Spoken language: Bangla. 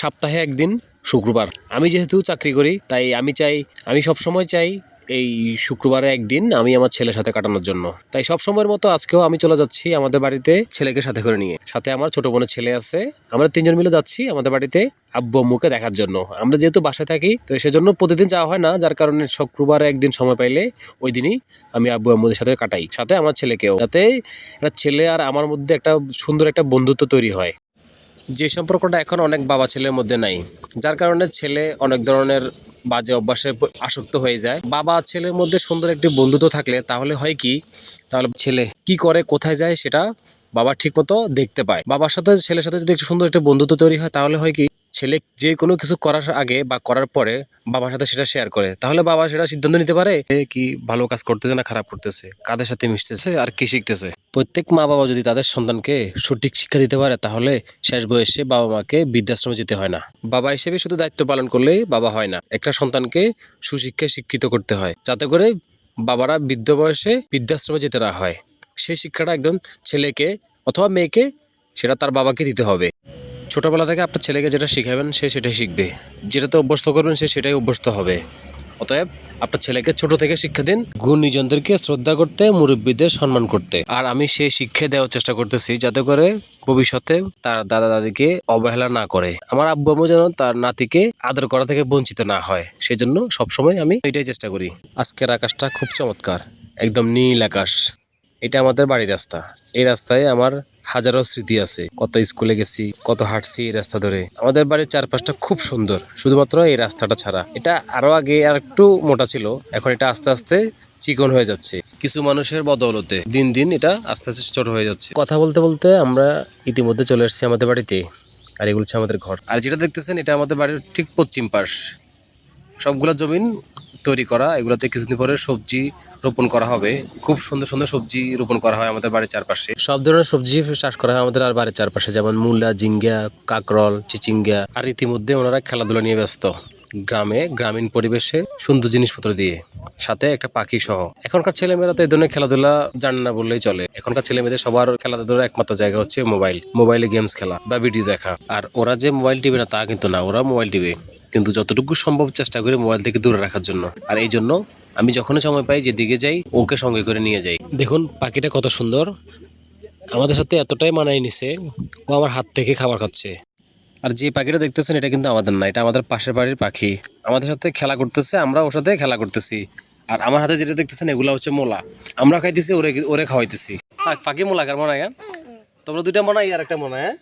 সপ্তাহে একদিন শুক্রবার। আমি যেহেতু চাকরি করি, তাই আমি চাই, আমি সব সময় চাই এই শুক্রবারে একদিন আমি আমার ছেলের সাথে কাটানোর জন্য। তাই সব সময়ের মতো আজকেও আমি চলে যাচ্ছি আমাদের বাড়িতে ছেলেকে সাথে করে নিয়ে। সাথে আমার ছোট বোনের ছেলে আছে। আমরা তিনজন মিলে যাচ্ছি আমাদের বাড়িতে আব্বু, আম্মুকে দেখার জন্য। আমরা যেহেতু বাসায় থাকি, তো সেজন্য প্রতিদিন যাওয়া হয় না, যার কারণে শুক্রবারে একদিন সময় পাইলে ওই দিনই আমি আব্বু, আম্মুদের সাথে কাটাই। সাথে আমার ছেলেকেও। যাতে একটা ছেলে আর আমার মধ্যে একটা সুন্দর একটা বন্ধুত্ব তৈরি হয়। যে সম্পর্কটা এখন অনেক বাবা ছেলের মধ্যে নাই, যার কারণে ছেলে অনেক ধরনের বাজে অভ্যাসে আসক্ত হয়ে যায়। বাবা ছেলের মধ্যে সুন্দর একটি বন্ধুত্ব থাকলে তাহলে হয় কি? তাহলে ছেলে কি করে, কোথায় যায় সেটা বাবা ঠিক মতো দেখতে পায়। বাবার সাথে, ছেলের সাথে যদি একটু সুন্দর একটা বন্ধুত্ব তৈরি হয়, তাহলে হয় কি? ছেলে যে কোনো কিছু করার আগে বা করার পরে বাবার সাথে সেটা শেয়ার করে। তাহলে বাবা সেটা সিদ্ধান্ত নিতে পারে কি ভালো কাজ করতেছে না খারাপ করতেছে, কাদের সাথে মিশতেছে আর কি শিখতেছে। প্রত্যেক মা বাবা যদি তাদের সন্তানকে সঠিক শিক্ষা দিতে পারে, তাহলে শেষ বয়সে বাবা মাকে বৃদ্ধাশ্রমে যেতে হয় না। বাবা হিসেবে শুধু দায়িত্ব পালন করলেই বাবা হয় না, একটা সন্তানকে সুশিক্ষায় শিক্ষিত করতে হয়। যাতে করে বাবারা বৃদ্ধ বয়সে বৃদ্ধাশ্রমে যেতে না হয়। সেই শিক্ষাটা একদম ছেলেকে অথবা মেয়েকে সেটা তার বাবাকে দিতে হবে। ছোটবেলা থেকে আপনার ছেলেকে যেটা শিখাবেন, সে সেটাই শিখবে। যেটাতে অভ্যস্ত করবেন, সে সেটাই অভ্যস্ত হবে। অতএব আপনার ছেলেকে ছোট থেকে শিক্ষা দিন, গুণীজনদেরকে শ্রদ্ধা করতে, মুরব্বীদের সম্মান করতে। আর আমি সেই শিক্ষা দেওয়ার চেষ্টা করতেছি যাতে করে ভবিষ্যতে তার দাদা দাদিকে অবহেলা না করে, আমার আব্বু আম্মু যেন তার নাতিকে আদর করা থেকে বঞ্চিত না হয়। সেই জন্য সবসময় আমি এটাই চেষ্টা করি। আজকের আকাশটা খুব চমৎকার, একদম নীল আকাশ। এটা আমাদের বাড়ির রাস্তা। এই রাস্তায় আমার হাজারো স্মৃতি আছে। কত স্কুলে গেছি, কত হাঁটছি এই রাস্তা ধরে। আমাদের বাড়ির চারপাশটা খুব সুন্দর, শুধুমাত্র এই রাস্তাটা ছাড়া। এটা আরও আগে আর একটু মোটা ছিল, এখন এটা আস্তে আস্তে চিকন হয়ে যাচ্ছে। কিছু মানুষের বদৌলতে দিন দিন এটা আস্তে আস্তে ছোট হয়ে যাচ্ছে। কথা বলতে বলতে আমরা ইতিমধ্যে চলে এসেছি আমাদের বাড়িতে, আর এগুলো হচ্ছে আমাদের ঘর। আর যেটা দেখতেছেন, এটা আমাদের বাড়ির ঠিক পশ্চিম পাশ। সবগুলো জমিন তৈরি করা, এগুলোতে কিছুদিন পরে সবজি রোপণ করা হবে। খুব সুন্দর সুন্দর সবজি রোপণ করা হয় আমাদের বাড়ির চারপাশে। সব ধরনের সবজি চাষ করা হয় আমাদের আর বাড়ির চারপাশে, যেমন মূলা জিঙ্গা কাকরল, চিচিঙ্গা। আর ইতিমধ্যে ওনারা খেলাধুলা নিয়ে ব্যস্ত। গ্রামে, গ্রামীণ পরিবেশে সুন্দর জিনিসপত্র দিয়ে, সাথে একটা পাখি সহ। এখনকার ছেলেমেয়েরা তো এই ধরনের খেলাধুলা জানে না বললেই চলে। এখনকার ছেলেমেয়েদের সবার খেলাধুলার একমাত্র জায়গা হচ্ছে মোবাইল। মোবাইলে গেমস খেলা বা ভিডিও দেখা। আর ওরা যে মোবাইল টিভি না, তা কিন্তু না। ওরা মোবাইল টিভি। কিন্তু যতটুকু সম্ভব চেষ্টা করি মোবাইল থেকে দূরে রাখার জন্য। আর এই জন্য আমি যখনই সময় পাই যেদিকে যাই, ওকে সঙ্গে করে নিয়ে যাই। দেখুন, পাখিটা কত সুন্দর। আমাদের সাথে এতটাই মানায় নিছে, ও আমার হাত থেকে খাবার খাচ্ছে। আর যে পাখিটা দেখতেছেন, এটা কিন্তু আমাদের না, এটা আমাদের পাশের বাড়ির পাখি। আমাদের সাথে খেলা করতেছে আমরা ওর সাথে খেলা করতেছি। আর আমার হাতে যেটা দেখতেছেন, এগুলো হচ্ছে মোলা। আমরা খাইতেছি, ওরে ওরে খাওয়াইতেছি। পাখি মোলা কার মনে হয় তোমরা দুইটা মনে আর একটা মনে হয়?